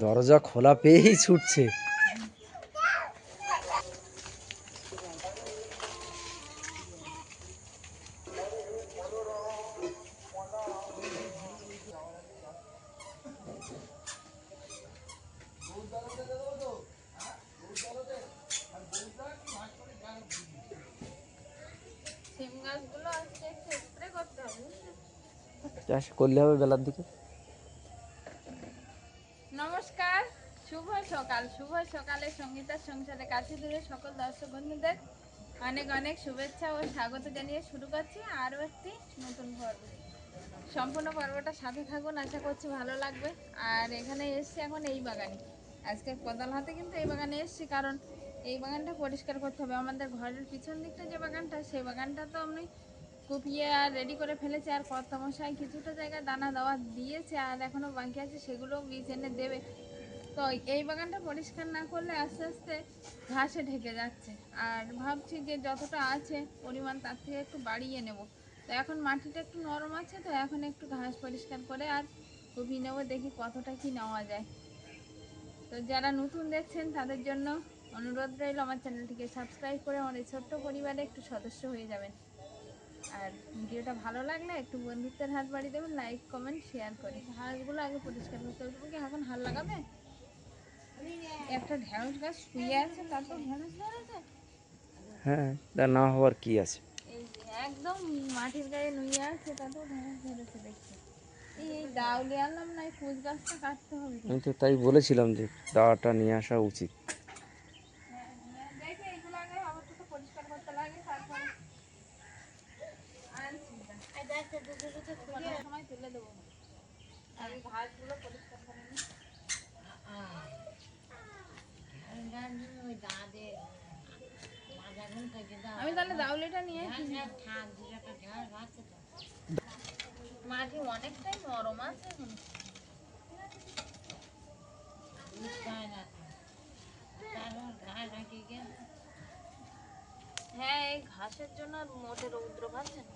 দরজা খোলা পেয়েই ছুটছে সিম গাছগুলো আজকে একটু স্প্রে করতে হবে বুঝলে? চাষ করলে হবে বেলার দিকে? নমস্কার, শুভ সকাল, শুভ সকালে সঙ্গীতার সংসারে কাছে দূরে সকল দর্শক বন্ধুদের অনেক অনেক শুভেচ্ছা ও স্বাগত জানিয়ে শুরু করছি আরও একটি নতুন পর্ব। সম্পূর্ণ পর্বটা সাথে থাকুন, আশা করছি ভালো লাগবে। আর এখানে এসছি এখন এই বাগানে। আজকে কোদাল হাতে কিন্তু এই বাগানে এসছি কারণ এই বাগানটা পরিষ্কার করতে হবে। আমাদের ঘরের পিছন দিকটা যে বাগানটা, সেই বাগানটা তো আমি কুপিয়ে আর রেডি করে ফেলেছে আর কত মশাই কিছুটা জায়গায় দানা দেওয়া দিয়েছে আর এখনও বাকি আছে সেগুলো বীজ এনে দেবে। তো এই বাগানটা পরিষ্কার না করলে আস্তে আস্তে ঘাসে ঢেকে যাচ্ছে। আর ভাবছি যে যতটা আছে পরিমাণ তার থেকে একটু বাড়িয়ে নেব। তো এখন মাটিটা একটু নরম আছে তো এখন একটু ঘাস পরিষ্কার করে আর কুপিয়ে নেব, দেখি কতটা কি নেওয়া যায়। তো যারা নতুন দেখছেন তাদের জন্য অনুরোধ রইল আমার চ্যানেলটিকে সাবস্ক্রাইব করে আমার এই ছোট্ট পরিবারে একটু সদস্য হয়ে যাবেন। আর ভিডিওটা ভালো লাগলে একটু বন্ধুত্বের হাত বাড়িয়ে দেবেন লাইক কমেন্ট শেয়ার করে। হাঁসগুলো আগে পরিষ্কার করতে হবে তুমি কি এখন হাল লাগাবে? একটা ঢেঁড়স গাছ শুয়ে আছে তার তো ঢেঁড়স ধরেছে? হ্যাঁ তা না হওয়ার কি আছে? একদম মাটির গায়ে নুয়ে আছে তাতেও ঢেঁড়স ধরেছে দেখছি। এই এই ডাউলি আনলাম না এই ফুল গাছটা কাটতে হবে। আমি তো তাই বলেছিলাম যে দাওয়াটা নিয়ে আসা উচিত দেখে এগুলো আগে অবশ্য তো পরিষ্কার করতে লাগে তারপরে আনছি কটার আমি তাহলে দাউলিটা নিয়ে মাটি অনেকটাই নরম আছে। হ্যাঁ এই ঘাসের জন্য আর মোটে রৌদ্র পাচ্ছে না।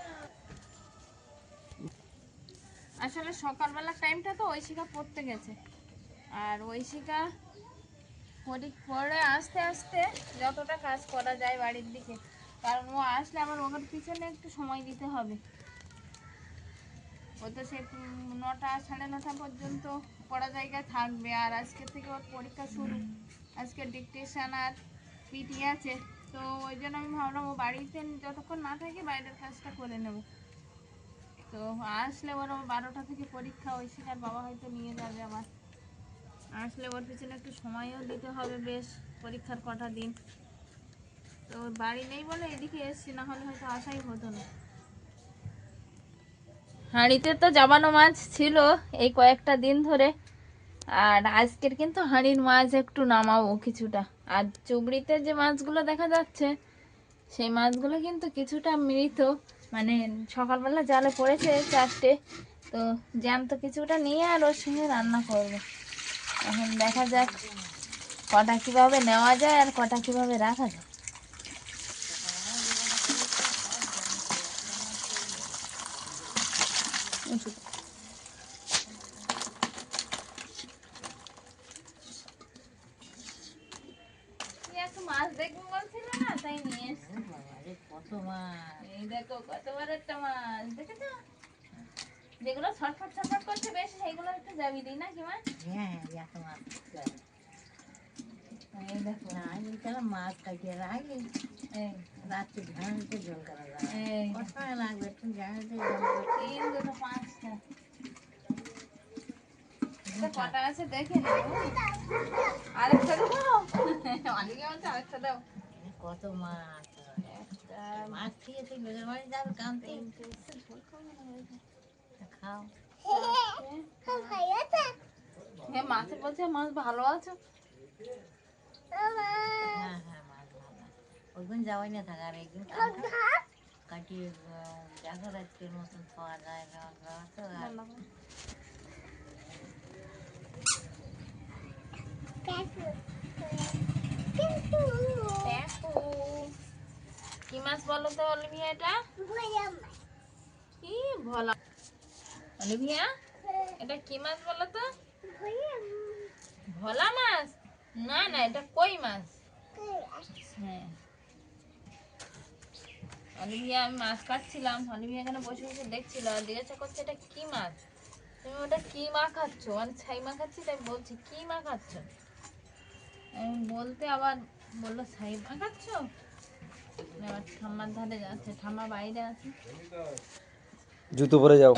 আসলে সকালবেলা টাইমটা তো ঐশিকা পড়তে গেছে। আর ঐশিকা পড়ি পড়ে আস্তে আস্তে যতটা কাজ করা যায় বাড়ির দিকে, কারণ ও আসলে আমার ওর পিছনে একটু সময় দিতে হবে। ও তো সে নটা সাড়ে নটা পর্যন্ত পড়া জায়গায় থাকবে, আর আজকে থেকে ওর পরীক্ষা শুরু। আজকে ডিকটেশন আর পিটি আছে, তো ওই জন্য আমি ভাবলাম ও বাড়িতে যতক্ষণ না থাকে বাইরের কাজটা করে নেব। তো আসলে ওর আবার বারোটা থেকে পরীক্ষা ওই শিকার বাবা হয়তো নিয়ে যাবে আবার। আসলে ওর পিছনে একটু সময়ও দিতে হবে বেশ, পরীক্ষার কটা দিন। তো বাড়ি নেই বলে এদিকে এসছি, না হলে হয়তো আসাই হতো না। হাঁড়িতে তো জাবানো মাছ ছিল এই কয়েকটা দিন ধরে, আর আজকের কিন্তু হাঁড়ির মাছ একটু নামাবো কিছুটা। আর চুবড়িতে যে মাছগুলো দেখা যাচ্ছে, সেই মাছগুলো কিন্তু কিছুটা মৃত। মানে সকালবেলা জালে পড়েছে চারটে, তো জ্যাম তো কিছুটা নিয়ে আর ওর সঙ্গে রান্না করব। এখন দেখা যাক কটা কীভাবে নেওয়া যায় আর কটা কীভাবে রাখা যায়। Thank তুই একটু মাছ দেখব বলছিলে না তাই নিয়ে এসছি এই দেখো কত বড় একটা মাছ। দেখেছ যেগুলো ছটফট ছটফট করছে বেশ সেইগুলো একটু যাবি দিই না কি মাছ? এই দেখো। মাছ কাটিয়ে রাখি এই রাত্রি ঝাঁড়িতে জল করা যায়। এই। কষায় লাগবে একটু ঝাঁড়িতে জল তিন দুটো পাঁচটা। কটা আছে দেখে নেব আরেকটা দাও। অনেকে বলছে আরেকটা দাও। কত মাছ? একটা মাছ খেয়ে তুই বাড়ি যাবে কানতে খাও হ্যাঁ মাছে বলছে মাছ ভালো আছে হ্যাঁ হ্যাঁ ওইদিন যাওয়াই না থাকা আর একদিন কাটিয়ে দেখো রাত্রের মতন খাওয়া যায় তো আর দেখো কি মাছ বলো তো, অলিভিয়া এটা? কি ভোলা অলিভিয়া, এটা কি মাছ বলো তো? ভোলা মাছ? না না, এটা কই মাছ? হ্যাঁ। অলিভিয়া, আমি মাছ কাটছিলাম। অলিভিয়া এখানে বসে বসে দেখছিল জিজ্ঞাসা করছে, এটা কি মাছ? তুমি ওটা কি মা খাচ্ছ? মানে ছাই মা খাচ্ছি, তাই বলছি, কি মা খাচ্ছ? আমি বলতে আবার বলল, ছাই মা খাচ্ছ ঠাম্মার ধারে যাচ্ছে ঠাম্মা বাইরে আছে। জুতো পরে যাও।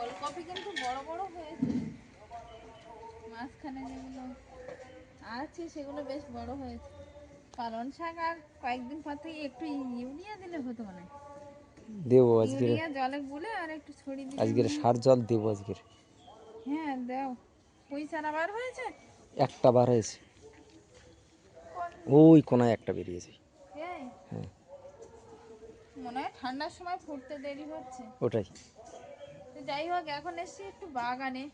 ওলকপি কিন্তু বড় বড় হয়েছে। মাঝখানে যেগুলো আছে সেগুলো বেশ বড় হয়েছে। পালন শাক আর কয়েকদিন পর থেকে একটু ইউরিয়া দিলে হতো মানে দেবো জলে গুলে আর একটু ছড়িয়ে সার জল দেবো আজকের। হ্যাঁ দাও। হয়েছে? একটা বার হয়েছে। ওই কোনায় একটা বেরিয়েছে। হ্যাঁ। মনে হয় ঠান্ডার সময় ফুটতে দেরি হচ্ছে। ওটাই। যাই হোক এখন এসছি একটু বাগানে।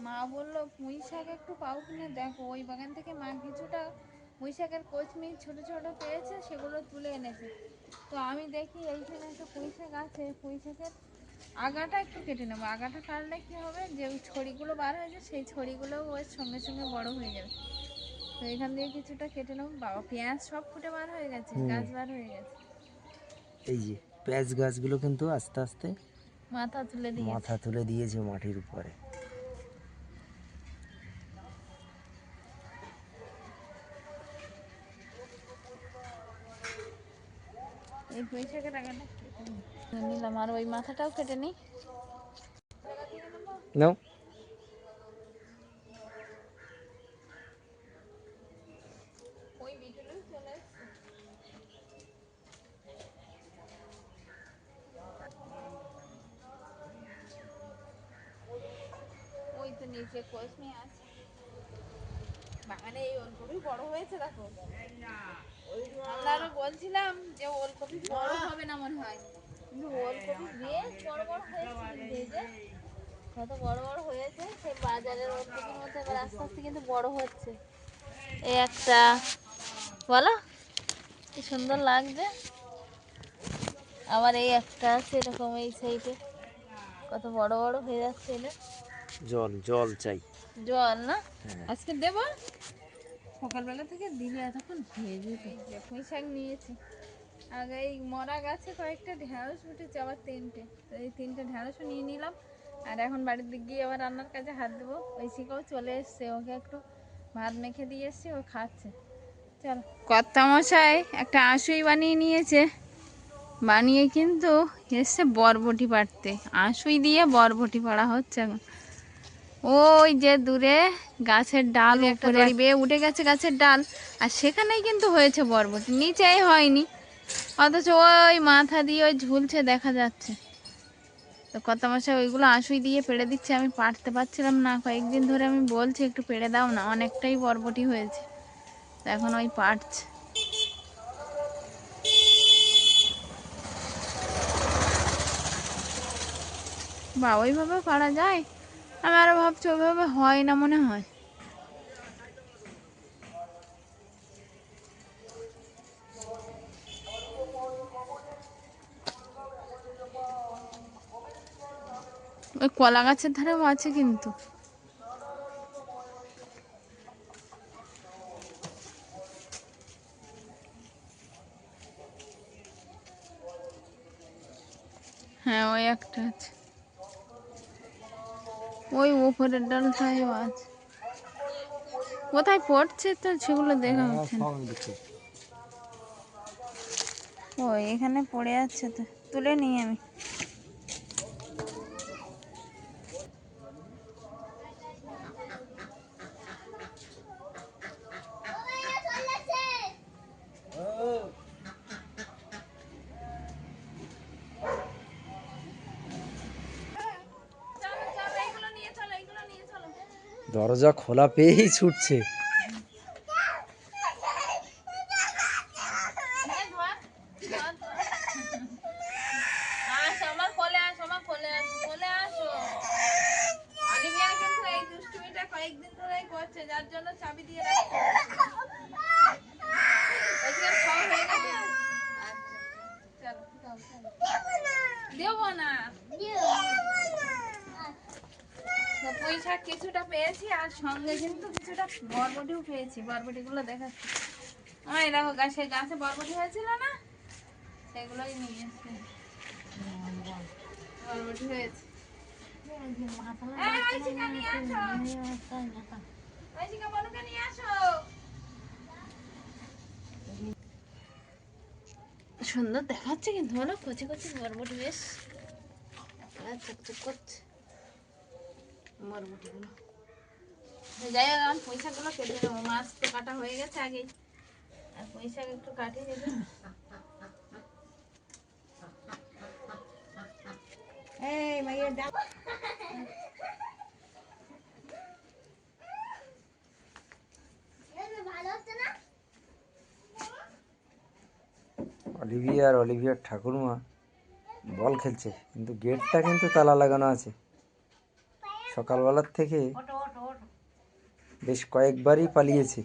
মা বলল পুঁই শাক একটু পাও কিনে? দেখো ওই বাগান থেকে মা কিছুটা পুঁই শাকের কোচমির ছোট ছোট পেয়েছে সেগুলো তুলে এনেছে। তো আমি দেখি এইখানে একটা পুঁই শাক আছে। পুঁই শাকের আগাটা একটু কেটে নেব। আগাটা কাটলে কি হবে? যে ওই ছড়িগুলো বার হয়েছে সেই ছড়িগুলো ওর সঙ্গে সঙ্গে বড় হয়ে যাবে। তো এখান দিয়ে কিছুটা কেটে নেব। বাবা পেঁয়াজ সব ফুটে বার হয়ে গেছে গাছ বার হয়ে গেছে। এই যে পেঁয়াজ গাছগুলো কিন্তু আস্তে আস্তে মাথা তুলে দিয়ে মাথা তুলে দিয়েছে মাটির উপরে। এই পয়সাকে টাকাটা নিলাম আর ওই মাথাটাও কেটে নিই। নাও ওই বিটুলু চলে এসছে ওই তো নিচে কোচমি আছে বাগানে এই ওলকপি বড় হয়েছে দেখো আমরা আরও বলছিলাম যে ওলকপি বড় হবে না মনে হয় কিন্তু ওলকপি বেশ বড় বড় হয়েছে ভেজে কত বড় বড় হয়েছে সেই বাজারের ওলকপির মতো এবার আস্তে আস্তে কিন্তু বড় হচ্ছে। এই একটা বলো কি সুন্দর লাগছে। আবার এই একটা আছে এরকম এই সাইডে। কত বড় বড় হয়ে যাচ্ছে এটা। জল জল চাই। জল না? হ্যাঁ। আজকে দেব? সকালবেলা থেকে দিলে এতক্ষণ ভেজে তো পুঁই শাক নিয়েছি। আগে এই মরা গাছে কয়েকটা ঢেঁড়স উঠেছে আবার তিনটে। তো এই তিনটে ঢেঁড়সও নিয়ে নিলাম। আর এখন বাড়ির দিক গিয়ে আবার রান্নার কাজে হাত দেবো। ওই শিকাও চলে এসছে ওকে একটু ভাত মেখে দিয়ে এসছি ও খাচ্ছে। চল। কর্তা মশাই একটা আঁশুই বানিয়ে নিয়েছে। বানিয়ে কিন্তু এসছে বরবটি পাড়তে। আঁশুই দিয়ে বরবটি পাড়া হচ্ছে এখন। ওই যে দূরে গাছের ডাল উপরে বেয়ে উঠে গেছে গাছের ডাল। আর সেখানেই কিন্তু হয়েছে বরবটি নিচেই হয়নি। অথচ ওই মাথা দিয়ে ওই ঝুলছে দেখা যাচ্ছে। তো কত মাসে ওইগুলো আঁশুই দিয়ে পেড়ে দিচ্ছে, আমি পাটতে পারছিলাম না। কয়েকদিন ধরে আমি বলছি, একটু পেড়ে দাও না, অনেকটাই বরবটি হয়েছে। তো এখন ওই পাটছে বা, ওইভাবে পারা যায়? আমি আরও ভাবছি, ওইভাবে হয় না মনে হয়। ওই কলা গাছের ধারেও আছে কিন্তু। হ্যাঁ ওই একটা আছে। ওই উপরের ডালটাও আছে। কোথায় পড়ছে তো সেগুলো দেখা হচ্ছে না। ও এখানে পড়ে আছে তো তুলে নিই আমি। দরজা খোলা পেয়েই ছুটছে আসো আমার কোলে আসো আমার কোলে আসো কোলে আসো অলিভিয়া কিন্তু এই দুষ্টুমিটা কয়েকদিন ধরেই করছে যার জন্য চাবি দিয়ে রাখছে আজকে খাওয়া হয়ে গেছে আচ্ছা চলো যাও, চলো। দেবো না তো পুঁই শাক কিছুটা পেয়েছি আর সঙ্গে কিন্তু কিছুটা পেয়েছি বরবটিগুলো দেখাচ্ছি আমার এরকম গাছে গাছে বরবটি হয়েছিল না? সেগুলোই নিয়ে এসেছি। বরবটি হয়েছে। সুন্দর দেখাচ্ছে কিন্তু বলো কচি কচি বরবটি বেশ। চকচক করছে। বরবটিগুলো। যাই হোক আমার পয়সাগুলো কেটে নেব। মাছ তো কাটা হয়ে গেছে আগেই। আর পয়সা একটু কাটিয়ে দেবে এই মাইয়ের ডাক। অলিভিয়া আর অলিভিয়ার ঠাকুরমা বল খেলছে কিন্তু গেটটা কিন্তু তালা লাগানো আছে। সকালবেলার থেকে বেশ কয়েকবারই পালিয়েছে।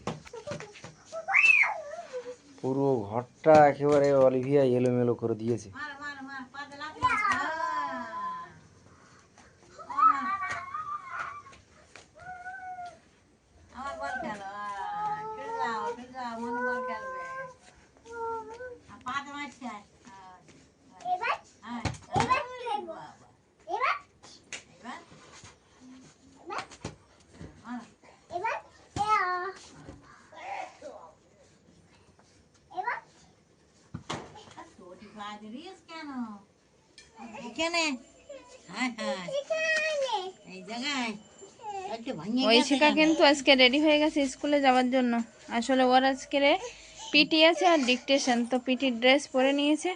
পুরো ঘরটা একেবারে অলিভিয়া এলোমেলো করে দিয়েছে মার মার মার পাতে লাগ মার আমার বল খেলো চলে যাও চলে যাও মনে বল খেলবে আর পাতে মারছে এবার এবার এবার এবার তোটি বাজরিস কেন এখানে হায় হায় এই জায়গায় একটু ভেঙে গেছে ঐশিকা কেন? কিন্তু আজকে রেডি হয়ে গেছে স্কুলে যাওয়ার জন্য। আসলে ওর আজকে পিটি আছে আর ডিকটেশন তো পিটির ড্রেস পরে নিয়েছে।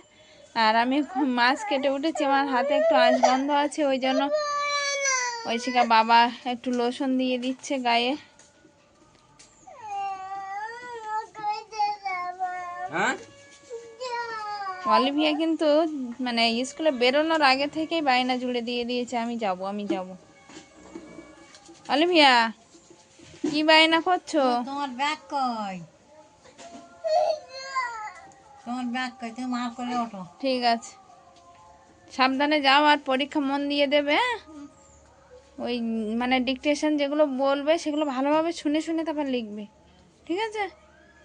আর আমি মাছ কেটে উঠেছি আমার হাতে একটু আঁশ বন্ধ আছে ওই জন্য ঐশিকা বাবা একটু লোশন দিয়ে দিচ্ছে গায়ে। অলিভিয়া কিন্তু মানে স্কুলে বেরোনোর আগে থেকেই বায়না জুড়ে দিয়ে দিয়েছে আমি যাব আমি যাব। অলিভিয়া কি বায়না করছ? তোমার ব্যাগ কই? তোমার ব্যাগ কই? তুমি মাফ করে ওঠো। ঠিক আছে। সাবধানে যাও আর পরীক্ষা মন দিয়ে দেবে হ্যাঁ? ওই মানে ডিকটেশন যেগুলো বলবে সেগুলো ভালোভাবে শুনে শুনে তারপর লিখবে। ঠিক আছে?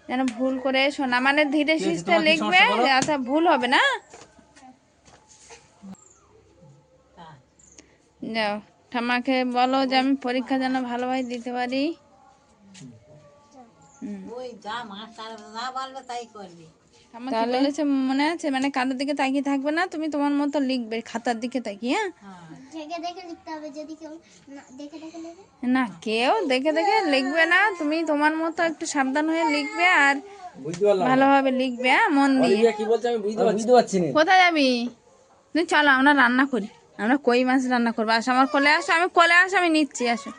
যেন ভুল করে শোনা। মানে ধীরে সুস্থে লিখবে আচ্ছা ভুল হবে না? যাও ঠামাকে বলো যে আমি পরীক্ষা যেন ভালোভাবে দিতে পারি। ওই যা মাস্টার যা বলবে তাই করবি। তাহলে? বলেছে মনে আছে? মানে কাদের দিকে তাকিয়ে থাকবে না তুমি তোমার মতো লিখবে খাতার দিকে তাকিয়ে হ্যাঁ? হ্যাঁ না কেউ দেখে দেখে লিখবে না তুমি তোমার মতো একটু সাবধান হয়ে লিখবে আর ভালোভাবে লিখবে হ্যাঁ মন দিয়ে। কোথায় যাবি? তুমি চলো আমরা রান্না করি। আমরা কই মাছ রান্না করব? আসো আমার কোলে আসো আমি কোলে আসো আমি নিচ্ছি আসো।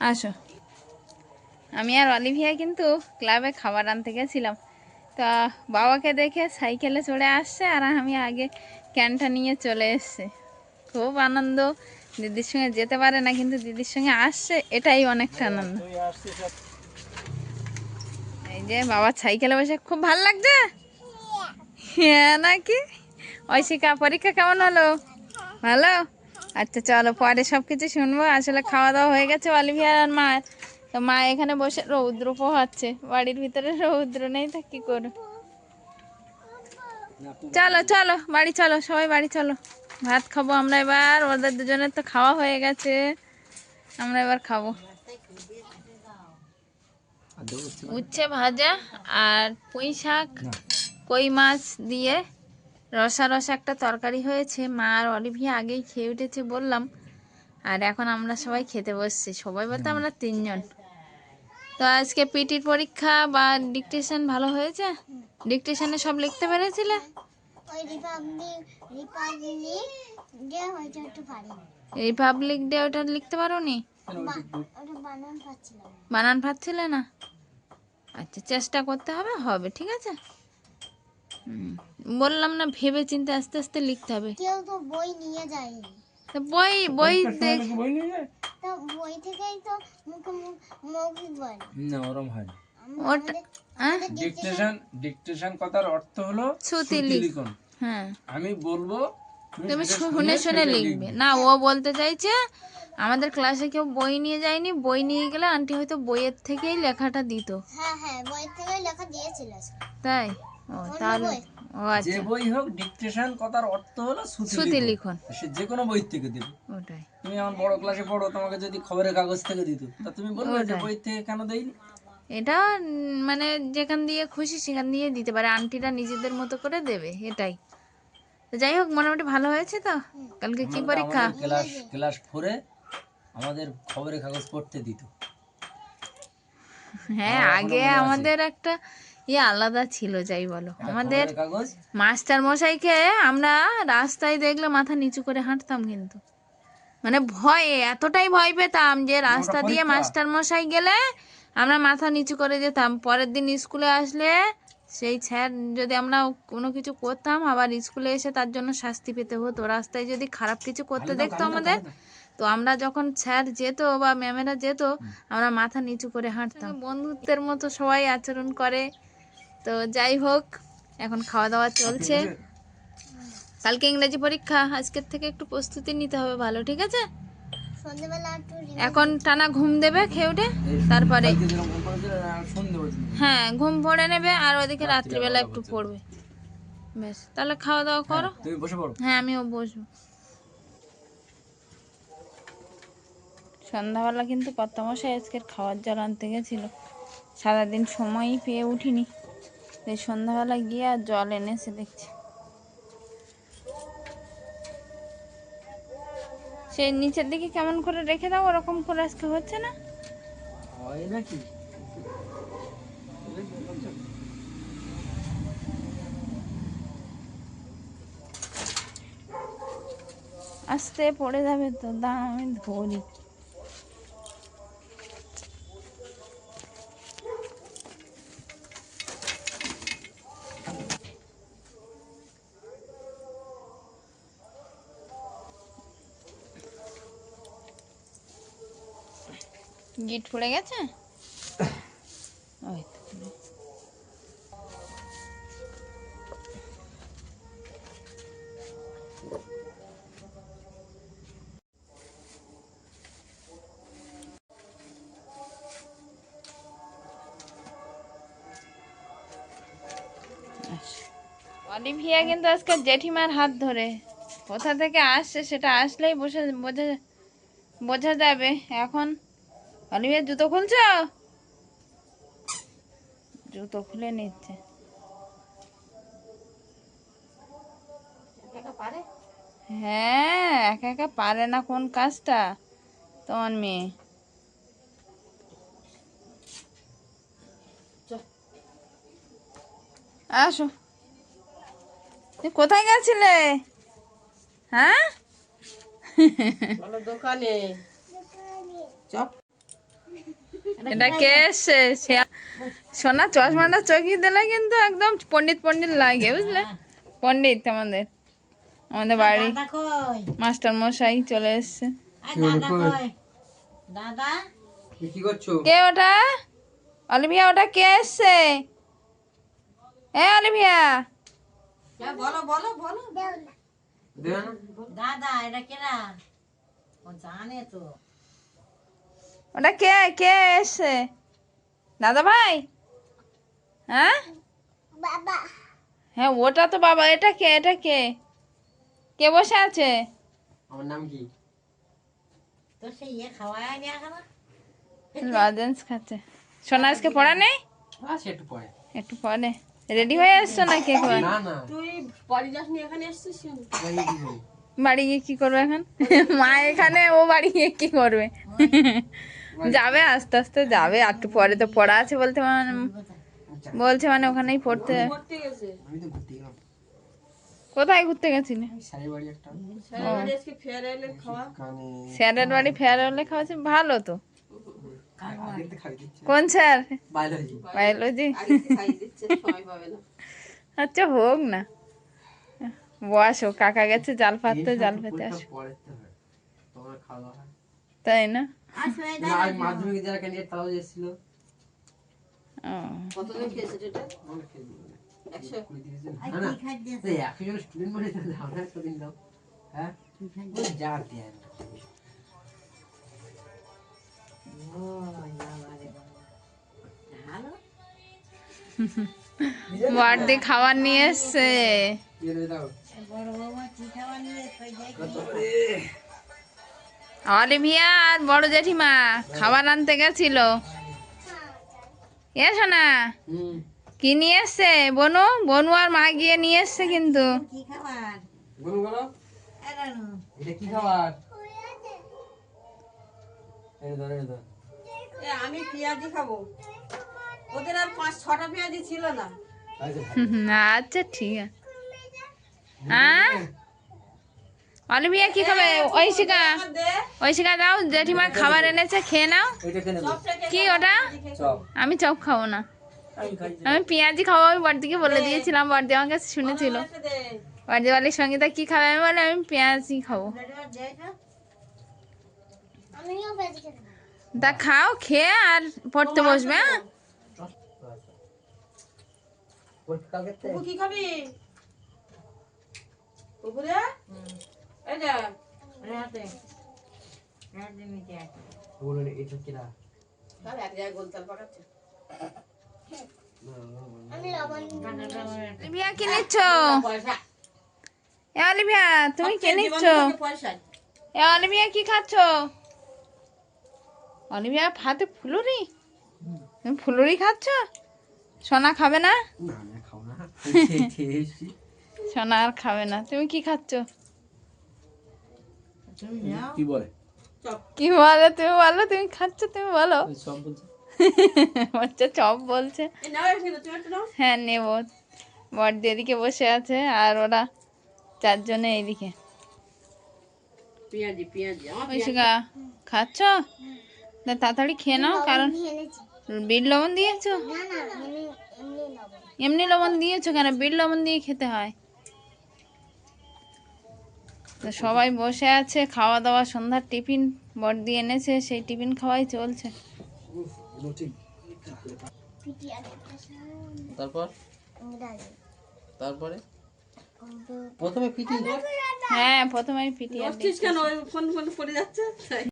আসো। আমি আর অলিভিয়া কিন্তু ক্লাবে খাবার আনতে গেছিলাম। তা বাবাকে দেখে সাইকেলে চড়ে আসছে আর আমি আগে ক্যানটা নিয়ে চলে এসছে। খুব আনন্দ। দিদির সঙ্গে যেতে পারে না কিন্তু দিদির সঙ্গে আসছে এটাই অনেকটা আনন্দ। এই যে বাবার সাইকেলে বসে খুব ভালো লাগছে? হ্যাঁ নাকি? ঐশিকা পরীক্ষা কেমন হলো? ভালো? আচ্ছা চলো পরে সব কিছু শুনব। আসলে খাওয়া দাওয়া হয়ে গেছে অলিভিয়ার আর মায়ের। তো মা এখানে বসে রৌদ্র পোহাচ্ছে। বাড়ির ভিতরে রৌদ্র নেই তা কি করো চলো চলো বাড়ি চলো সবাই বাড়ি চলো। ভাত খাব আমরা এবার ওদের দুজনের তো খাওয়া হয়ে গেছে। আমরা এবার খাব। উচ্ছে ভাজা আর পুঁই শাক কই মাছ দিয়ে রসা রসা একটা তরকারি হয়েছে। মা আর অলিভিয়া আগেই খেয়ে উঠেছে বললাম। আর এখন আমরা সবাই খেতে বসছি। সবাই বলতে আমরা তিনজন। তো আজকে পিটির পরীক্ষা বা ডিকটেশন ভালো হয়েছে? ডিকটেশনে সব লিখতে পেরেছিলে? রিপাবলিক ডে ওটা লিখতে পারো নি। বানান। পাচ্ছিলে না? আচ্ছা চেষ্টা করতে হবে হবে ঠিক আছে? বললাম না ভেবে চিন্তে আস্তে আস্তে লিখতে হবে। কেউ তো বই নিয়ে যায়নি। বই বই দেখ। বই নিয়ে তো বই থেকেই তো মৌখিক বলে। না ওরম হয় ওটা ডিকটেশন ডিকটেশন কথার অর্থ হলো শ্রুতি লিখন। হ্যাঁ। আমি বলব তুমি শুনে শুনে লিখবে। না ও বলতে চাইছে আমাদের ক্লাসে কেউ বই নিয়ে যায়নি বই নিয়ে গেলে আন্টি হয়তো বইয়ের থেকেই লেখাটা দিত। হ্যাঁ হ্যাঁ বই থেকেই লেখা দিয়েছিল। তাই? ও তাহলে যে আচ্ছা। বই হোক ডিকটেশন কথার অর্থ হলো শ্রুতি লিখন। সে যে কোনো বই থেকে দেবে। ওটাই। তুমি আমার বড় ক্লাসে পড়ো তোমাকে যদি খবরের কাগজ থেকে দিত তা তুমি বলবে যে বই থেকে কেন দেয়নি এটা মানে যেখান দিয়ে খুশি সেখান দিয়ে দিতে পারে। আন্টিরা নিজেদের মতো করে দেবে এটাই। যাই হোক মোটামুটি ভালো হয়েছে তো? কালকে কি পরীক্ষা? ক্লাস ক্লাস ফোরে আমাদের খবরের কাগজ পড়তে দিত। হ্যাঁ আগে আমাদের একটা ইয়ে আলাদা ছিল যাই বলো। আমাদের মাস্টার মশাইকে আমরা রাস্তায় দেখলে মাথা নিচু করে হাঁটতাম কিন্তু। মানে ভয়ে এতটাই ভয় পেতাম যে রাস্তা দিয়ে মাস্টার মশাই গেলে আমরা মাথা নিচু করে যেতাম। পরের দিন স্কুলে আসলে সেই স্যার যদি আমরা কোনো কিছু করতাম আবার স্কুলে এসে তার জন্য শাস্তি পেতে হতো। রাস্তায় যদি খারাপ কিছু করতে দেখতো আমাদের তো আমরা যখন স্যার যেত বা ম্যামেরা যেত আমরা মাথা নিচু করে হাঁটতাম। বন্ধুত্বের মতো সবাই আচরণ করে। তো যাই হোক এখন খাওয়া দাওয়া চলছে কালকে ইংরেজি পরীক্ষা আজকের থেকে একটু প্রস্তুতি নিতে হবে ভালো ঠিক আছে? সন্ধ্যেবেলা একটু রি- এখন টানা ঘুম দেবে খেয়ে উঠে তারপরে। হ্যাঁ ঘুম পড়ে নেবে আর ওদিকে রাত্রিবেলা একটু পড়বে। বেশ তাহলে খাওয়া দাওয়া করো। তুমি বসে পড়ো। হ্যাঁ আমিও বসবো। সন্ধ্যাবেলা কিন্তু কর্তামশাই আজকের খাওয়ার জল আনতে গেছিল। সারাদিন সময়ই পেয়ে উঠিনি। সন্ধ্যাবেলা গিয়ে আর জল এনেছে দেখছি। সেই নিচের দিকে কেমন করে রেখে দাও ওরকম করে আজকে হচ্ছে না? হয় নাকি? আস্তে পড়ে যাবে তো দাঁড়াও আমি ধরি। গিট পড়ে গেছে? তো। অলিভিয়া কিন্তু আজকে জেঠিমার হাত ধরে। কোথা থেকে আসছে সেটা আসলেই বসে বোঝা বোঝা যাবে। এখন অলিভিয়া জুতো খুলছো? জুতো খুলে নিচ্ছে। হ্যাঁ একা একা পারে না কোন কাজটা? তোমার মেয়ে। আসো। তুমি কোথায় গেছিলে? হ্যাঁ? এটা কে সোনা চশমাটা চোখে দিলে কিন্তু একদম পণ্ডিত পণ্ডিত লাগে বুঝলে? পণ্ডিত আমাদের। আমাদের বাড়ি। মাস্টার মশাই চলে এসছে। কি করছ? কে ওটা? অলিভিয়া ওটা কে এসছে? এ অলিভিয়া। বলো বলো বলো। দাদা এটা কেনা ও জানে তো। ওটা কে কে এসছে দাদা ভাই হ্যাঁ বাবা হ্যাঁ ওটা তো বাবা এটা কে? এটা কে? কে বসে আছে? আমার নাম কি? তো সেই ইয়ে খাওয়ায় নি এখনও লজেন্স খাচ্ছে। সোনা আজকে পড়া নেই? আছে একটু রেডি হয়ে এসছো নাকি এখন? না না। বাড়ি গিয়ে কি করবে? এখন? মা এখানে ও বাড়ি গিয়ে কি করবে? যাবে আস্তে আস্তে যাবে। একটু পরে তো পড়া আছে বলতে মানে বলছে মানে ওখানেই পড়তে। কোথায় ঘুরতে গেছিলে স্যারের বাড়ি ফেয়ার হলে খাওয়াচ্ছে ভালো তো। কোন স্যার? বায়োলজি। আচ্ছা হোক না। বসো কাকা গেছে জাল পাততে জাল পেতে আসো। তাই না? মাধ্যমিক যারা ক্যান্ডিডেট এসেছিল। একশো। জন। স্টুডেন্ট বলে দাও হ্যাঁ? কি খাদ্য? ওই যা দেয় না। ও বাবা রে বাবা। ভালো? বাড়তি খাবার নিয়ে এসছে। দাও। বড় বৌমা কি খাবার নিয়ে যাই অলিভিয়া আর বড় জেঠিমা খাবার আনতে গেছিল। এসো না। কি নিয়ে এসছে? বনু বনু আর মা গিয়ে নিয়ে এসছে কিন্তু। কি খাবার? বলুন বলো। এরানো এটা কি খাবার? এটা ধর এটা ধর। এ, আমি পেঁয়াজি খাব। ওদের আর পাঁচ ছটা পেঁয়াজি ছিল না। আচ্ছা আচ্ছা ঠিক আছে। হ্যাঁ অলিভিয়া কি খাবে? ঐশিকা দে ঐশিকা দাও জেঠিমা খাবার এনেছে খেয়ে নাও? কি ওটা? আমি চপ খাব না। আমি পেঁয়াজি খাব আমি বড়দিকে বলে দিয়েছিলাম বড়দি আমার কাছে শুনেছিল। বড়দি বলে সঙ্গীতা কি খাবে? আমি বলে আমি পেঁয়াজি খাব। তা খাও খেয়ে আর পড়তে বসবে হ্যাঁ? তে- কি খাবি? কুকুরে এই যে রাতে রাতে মিটে আছে বলো রে, এটা কিরা তাহলে এক জায়গায় গোলতাল পাকাচ্ছে। আমি লবণ অলিভিয়া কি নিচ্ছ পয়সা। এ অলিভিয়া তুমি কি নিচ্ছ থেকে পয়সা। এ অলিভিয়া কি খাচ্ছ? অলিভিয়া ভাতে ফুলুরি? তুমি ফুলুরি খাচ্ছ? সোনা খাবে না? সোনা আর খাবে না। তুমি কি খাচ্ছ? কি বলে? কি বলো তুমি বলো তুমি খাচ্ছ তুমি বলো। ওই সব বলছে। হচ্ছে চপ বলছে। হ্যাঁ নেব। বড়দি এদিকে বসে আছে আর ওরা চারজনে এইদিকে। পেঁয়াজি পেঁয়াজি আমার খাচ্ছ? তা তাড়াতাড়ি খেয়ে নাও কারণ বিট লবণ দিয়েছ? না না এমনি এমনি লবণ। এমনি লবণ দিয়েছ কেন? বিট লবণ দিয়ে খেতে হয়। তো সবাই বসে আছে খাওয়া দাওয়া সন্ধ্যার টিফিন বর্দি এনেছে সেই টিফিন খাওয়াই চলছে। তারপর? তারপরে? প্রথমে পিটি হ্যাঁ প্রথমে পিটি আর কেন? ওই ফোন ফোন পড়ে যাচ্ছে। তাই